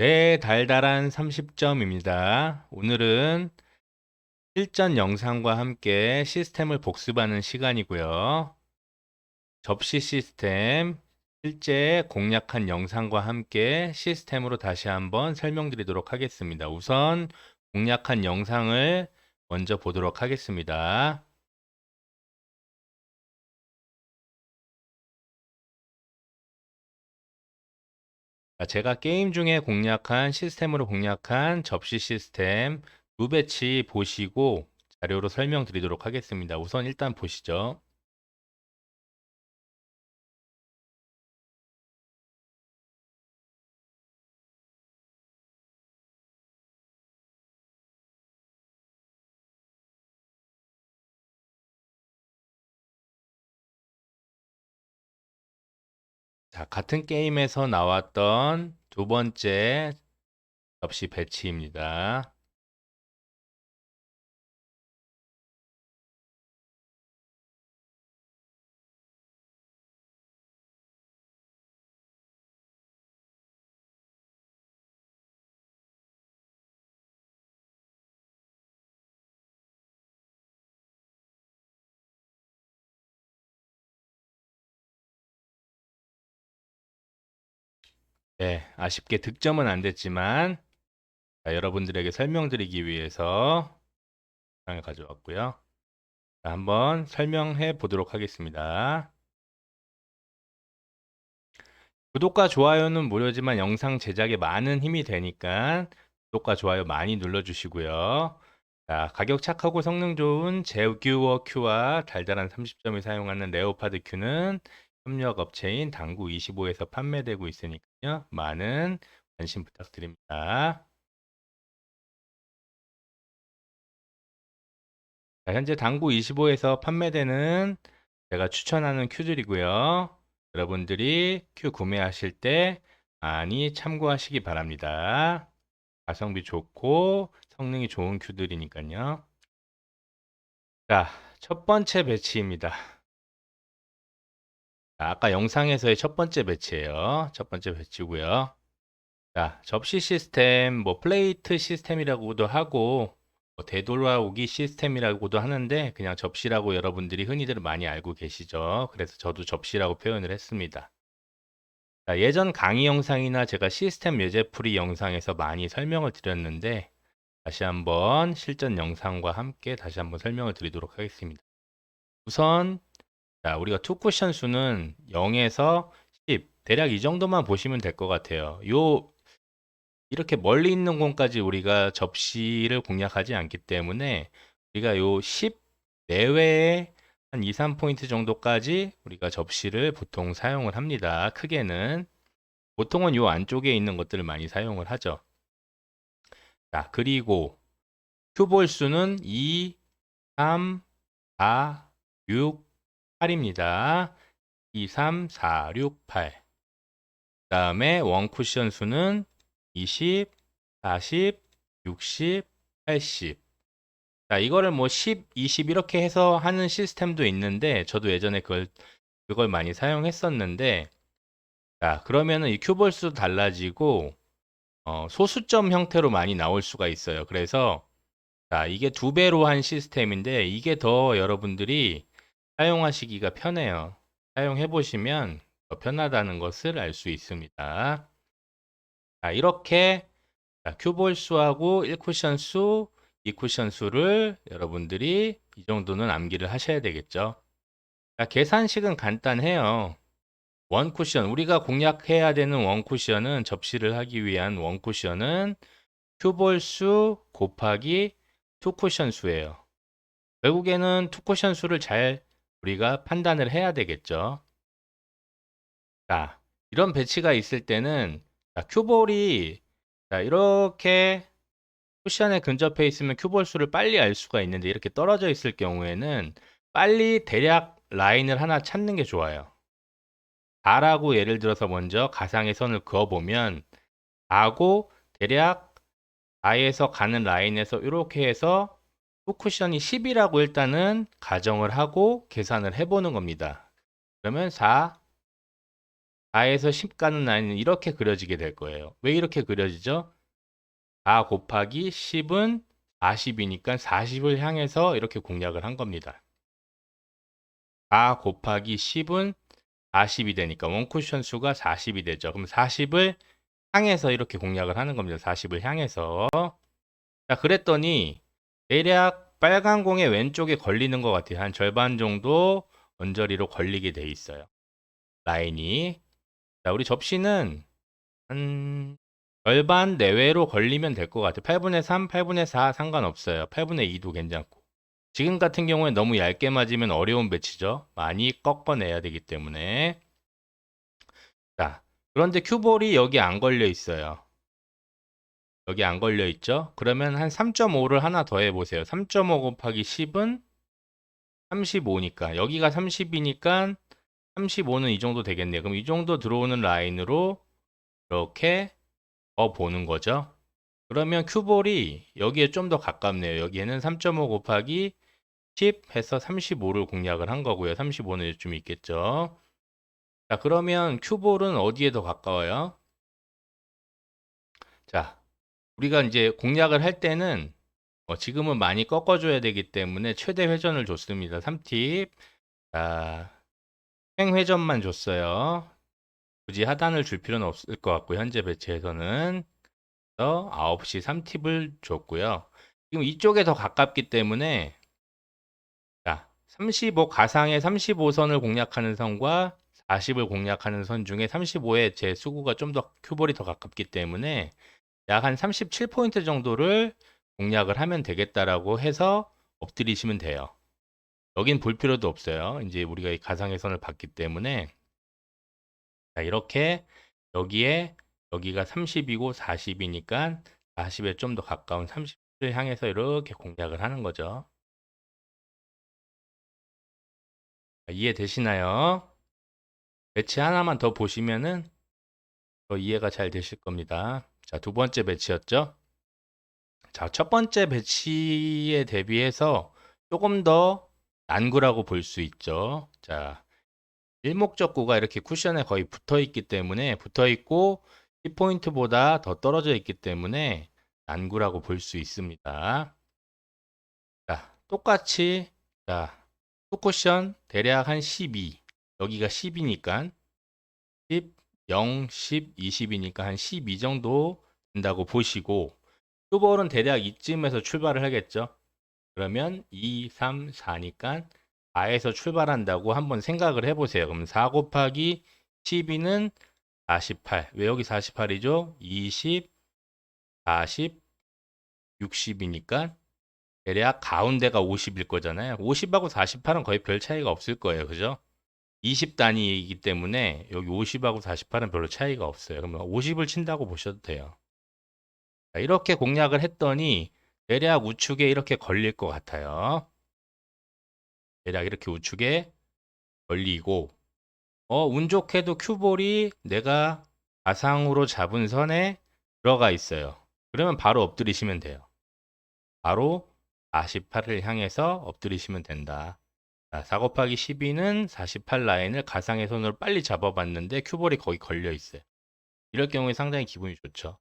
네, 달달한 30점입니다. 오늘은 실전 영상과 함께 시스템을 복습하는 시간이고요. 접시 시스템, 실제 공략한 영상과 함께 시스템으로 다시 한번 설명드리도록 하겠습니다. 우선 공략한 영상을 먼저 보도록 하겠습니다. 제가 게임 중에 공략한 시스템으로 공략한 접시 시스템 두 배치 보시고 자료로 설명드리도록 하겠습니다. 우선 일단 보시죠. 자, 같은 게임에서 나왔던 두 번째 접시 배치입니다. 네, 아쉽게 득점은 안 됐지만 자, 여러분들에게 설명드리기 위해서 영상을 가져왔고요. 자, 한번 설명해 보도록 하겠습니다. 구독과 좋아요는 무료지만 영상 제작에 많은 힘이 되니까 구독과 좋아요 많이 눌러주시고요. 자, 가격 착하고 성능 좋은 제규어 Q와 달달한 30점을 사용하는 레오파드 Q는 협력 업체인 당구 25에서 판매되고 있으니까요. 많은 관심 부탁드립니다. 자, 현재 당구 25에서 판매되는 제가 추천하는 큐들이고요. 여러분들이 큐 구매하실 때 많이 참고하시기 바랍니다. 가성비 좋고 성능이 좋은 큐들이니까요. 자, 첫 번째 배치입니다. 자, 아까 영상에서의 첫 번째 배치예요. 첫 번째 배치고요. 자, 접시 시스템, 뭐 플레이트 시스템이라고도 하고 뭐 되돌아오기 시스템이라고도 하는데 그냥 접시라고 여러분들이 흔히들 많이 알고 계시죠. 그래서 저도 접시라고 표현을 했습니다. 자, 예전 강의 영상이나 제가 시스템 예제풀이 영상에서 많이 설명을 드렸는데 다시 한번 실전 영상과 함께 다시 한번 설명을 드리도록 하겠습니다. 우선 자, 우리가 투 쿠션 수는 0에서 10 대략 이 정도만 보시면 될 것 같아요. 요 이렇게 멀리 있는 공까지 우리가 접시를 공략하지 않기 때문에 우리가 요 10 내외에 한 2, 3포인트 정도까지 우리가 접시를 보통 사용을 합니다. 크게는 보통은 요 안쪽에 있는 것들을 많이 사용을 하죠. 자, 그리고 큐볼 수는 2, 3, 4, 6, 8입니다. 2, 3, 4, 6, 8. 그 다음에 원 쿠션 수는 20, 40, 60, 80. 자, 이거를 뭐 10, 20 이렇게 해서 하는 시스템도 있는데 저도 예전에 그걸 그걸 많이 사용했었는데 자, 그러면은 이 큐볼 수도 달라지고 어, 소수점 형태로 많이 나올 수가 있어요. 그래서 자, 이게 두 배로 한 시스템인데 이게 더 여러분들이 사용하시기가 편해요. 사용해 보시면 더 편하다는 것을 알 수 있습니다. 자, 이렇게 큐볼 수하고 1쿠션 수, 2쿠션 수를 여러분들이 이 정도는 암기를 하셔야 되겠죠. 자, 계산식은 간단해요. 원 쿠션, 우리가 공략해야 되는 원 쿠션은 접시를 하기 위한 원 쿠션은 큐볼 수 곱하기 투 쿠션 수예요. 결국에는 투 쿠션 수를 잘 우리가 판단을 해야 되겠죠. 자, 이런 배치가 있을 때는 자, 큐볼이 자, 이렇게 쿠션에 근접해 있으면 큐볼 수를 빨리 알 수가 있는데 이렇게 떨어져 있을 경우에는 빨리 대략 라인을 하나 찾는 게 좋아요. 4라고 예를 들어서 먼저 가상의 선을 그어보면 4고 대략 4에서 가는 라인에서 이렇게 해서 쿠션이 10이라고 일단은 가정을 하고 계산을 해보는 겁니다. 그러면 4, 4에서 10 가는 라인은 이렇게 그려지게 될 거예요. 왜 이렇게 그려지죠? 4 곱하기 10은 40이니까 40을 향해서 이렇게 공략을 한 겁니다. 4 곱하기 10은 40이 되니까 원쿠션 수가 40이 되죠. 그럼 40을 향해서 이렇게 공략을 하는 겁니다. 40을 향해서. 자, 그랬더니 대략 빨간 공의 왼쪽에 걸리는 것 같아요. 한 절반 정도 언저리로 걸리게 돼 있어요. 라인이. 자, 우리 접시는 한 절반 내외로 걸리면 될 것 같아요. 8분의 3, 8분의 4 상관없어요. 8분의 2도 괜찮고. 지금 같은 경우에 너무 얇게 맞으면 어려운 배치죠. 많이 꺾어내야 되기 때문에. 자, 그런데 큐볼이 여기 안 걸려 있어요. 여기 안 걸려 있죠? 그러면 한 3.5를 하나 더 해보세요. 3.5 곱하기 10은 35니까 여기가 30이니까 35는 이 정도 되겠네요. 그럼 이 정도 들어오는 라인으로 이렇게 더 보는 거죠. 그러면 큐볼이 여기에 좀 더 가깝네요. 여기에는 3.5 곱하기 10 해서 35를 공략을 한 거고요. 35는 요즘 있겠죠. 자, 그러면 큐볼은 어디에 더 가까워요? 자, 우리가 이제 공략을 할 때는 어, 지금은 많이 꺾어줘야 되기 때문에 최대 회전을 줬습니다. 3팁. 자, 횡회전만 줬어요. 굳이 하단을 줄 필요는 없을 것 같고 현재 배치에서는 그래서 9시 3팁을 줬고요. 지금 이쪽에 더 가깝기 때문에 자, 35 가상의 35선을 공략하는 선과 40을 공략하는 선 중에 35에 제 수구가 좀 더 큐볼이 더 가깝기 때문에 약 한 37포인트 정도를 공략을 하면 되겠다라고 해서 엎드리시면 돼요. 여긴 볼 필요도 없어요. 이제 우리가 이 가상의 선을 봤기 때문에 자, 이렇게 여기에 여기가 30이고 40이니까 40에 좀 더 가까운 30을 향해서 이렇게 공략을 하는 거죠. 자, 이해되시나요? 배치 하나만 더 보시면은 더 이해가 잘 되실 겁니다. 자, 두 번째 배치였죠? 자, 첫 번째 배치에 대비해서 조금 더 난구라고 볼 수 있죠. 자, 일목적구가 이렇게 쿠션에 거의 붙어 있기 때문에 붙어 있고 10포인트보다 더 떨어져 있기 때문에 난구라고 볼 수 있습니다. 자, 똑같이 자, 투쿠션 대략 한 12. 여기가 10이니까 10, 0, 10, 20이니까 한 12 정도 된다고 보시고 큐볼은 대략 이쯤에서 출발을 하겠죠. 그러면 2, 3, 4니까 4에서 출발한다고 한번 생각을 해보세요. 그럼 4 곱하기 12는 48. 왜 여기 48이죠? 20, 40, 60이니까 대략 가운데가 50일 거잖아요. 50하고 48은 거의 별 차이가 없을 거예요. 그죠? 20 단위이기 때문에 여기 50하고 48은 별로 차이가 없어요. 그러면 50을 친다고 보셔도 돼요. 자, 이렇게 공략을 했더니 대략 우측에 이렇게 걸릴 것 같아요. 대략 이렇게 우측에 걸리고 어, 운 좋게도 큐볼이 내가 가상으로 잡은 선에 들어가 있어요. 그러면 바로 엎드리시면 돼요. 바로 48을 향해서 엎드리시면 된다. 자, 4 곱하기 12는 48 라인을 가상의 손으로 빨리 잡아봤는데 큐볼이 거기 걸려 있어요. 이럴 경우에 상당히 기분이 좋죠.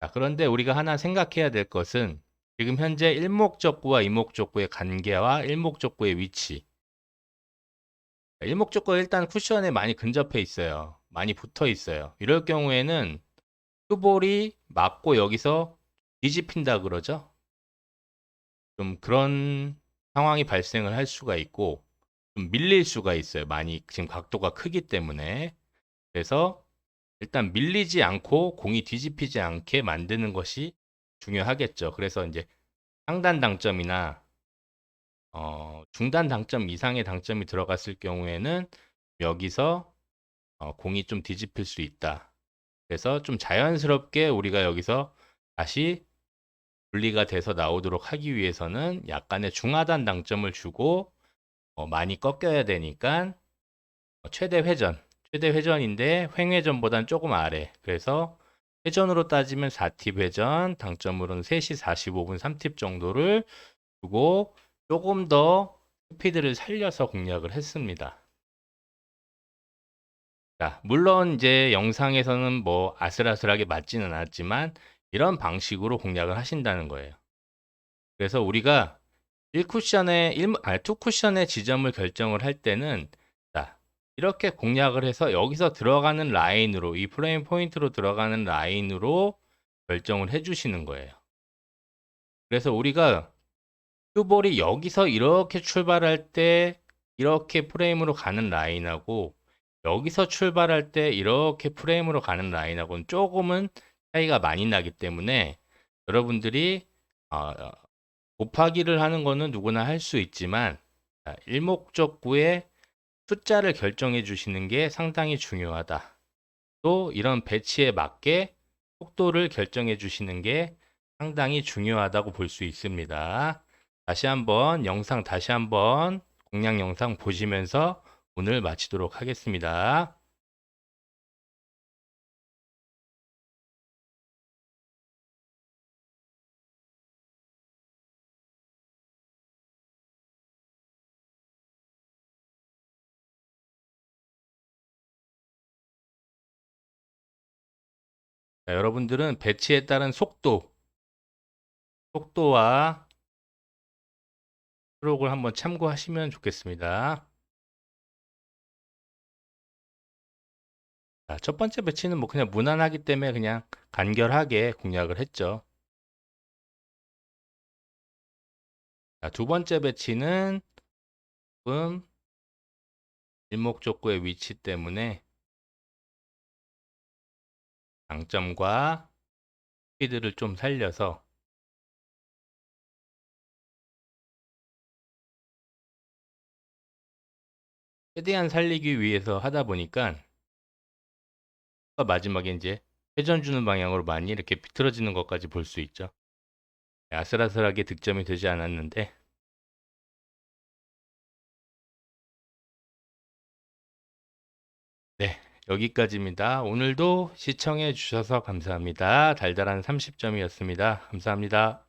자, 그런데 우리가 하나 생각해야 될 것은 지금 현재 일목적구와 이목적구의 관계와 일목적구의 위치. 자, 일목적구가 일단 쿠션에 많이 근접해 있어요. 많이 붙어 있어요. 이럴 경우에는 큐볼이 맞고 여기서 뒤집힌다 그러죠. 좀 그런 상황이 발생을 할 수가 있고 좀 밀릴 수가 있어요. 많이 지금 각도가 크기 때문에. 그래서 일단 밀리지 않고 공이 뒤집히지 않게 만드는 것이 중요하겠죠. 그래서 이제 상단 당점이나 어, 중단 당점 이상의 당점이 들어갔을 경우에는 여기서 어, 공이 좀 뒤집힐 수 있다. 그래서 좀 자연스럽게 우리가 여기서 다시 분리가 돼서 나오도록 하기 위해서는 약간의 중하단 당점을 주고 어, 많이 꺾여야 되니까 어, 최대 회전, 최대 회전인데 횡회전보다는 조금 아래. 그래서 회전으로 따지면 4팁 회전, 당점으로는 3시 45분 3팁 정도를 주고 조금 더 스피드를 살려서 공략을 했습니다. 자, 물론 이제 영상에서는 뭐 아슬아슬하게 맞지는 않았지만 이런 방식으로 공략을 하신다는 거예요. 그래서 우리가 1쿠션의 1, 아니 2쿠션의 지점을 결정을 할 때는 자, 이렇게 공략을 해서 여기서 들어가는 라인으로 이 프레임 포인트로 들어가는 라인으로 결정을 해 주시는 거예요. 그래서 우리가 큐볼이 여기서 이렇게 출발할 때 이렇게 프레임으로 가는 라인하고 여기서 출발할 때 이렇게 프레임으로 가는 라인하고는 조금은 차이가 많이 나기 때문에 여러분들이 어, 곱하기를 하는 거는 누구나 할 수 있지만 자, 일목적구의 숫자를 결정해 주시는 게 상당히 중요하다. 또 이런 배치에 맞게 속도를 결정해 주시는 게 상당히 중요하다고 볼 수 있습니다. 다시 한번 영상 다시 한번 공략 영상 보시면서 오늘 마치도록 하겠습니다. 자, 여러분들은 배치에 따른 속도, 속도와 수록을 한번 참고하시면 좋겠습니다. 자, 첫 번째 배치는 뭐 그냥 무난하기 때문에 그냥 간결하게 공략을 했죠. 자, 두 번째 배치는 조금 일목적구의 위치 때문에 장점과 스피드를 좀 살려서 최대한 살리기 위해서 하다 보니까 마지막에 이제 회전 주는 방향으로 많이 이렇게 비틀어지는 것까지 볼 수 있죠. 아슬아슬하게 득점이 되지 않았는데 여기까지입니다. 오늘도 시청해 주셔서 감사합니다. 달달한 30점이었습니다. 감사합니다.